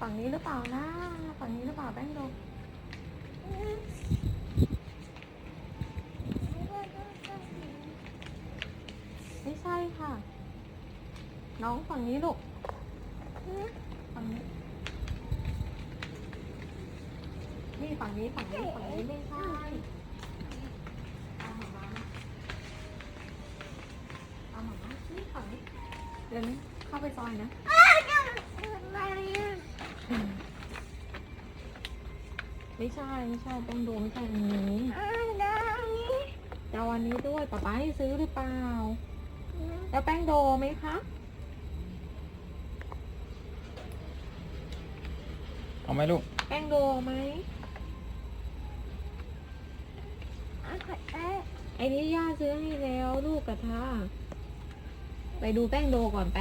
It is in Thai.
ฝั่งนี้หรือเปล่านะ ฝั่งนี้หรือเปล่าแป้งโดไม่ใช่ค่ะ น้องฝั่งนี้ลูกฝั่งนี้ นี่ฝั่งนี้ฝั่งนี้ฝั่งนี้ไม่ใช่เอาหมาเอาหมาที่ฝั่งนี้เดี๋ยวนี้เข้าไปซอยนะ ไม่ใช่ไม่ใช่ต้องดูไม่ใช่อันนี้จะเอาอันนี้ด้วยป๊าป๊าให้ซื้อหรือเปล่า แล้วแป้งโดไหมคะเอาไหมลูก แป้งโดไหมไอ้นี่ย่าซื้อให้แล้วลูกกระทาไปดูแป้งโดก่อนไป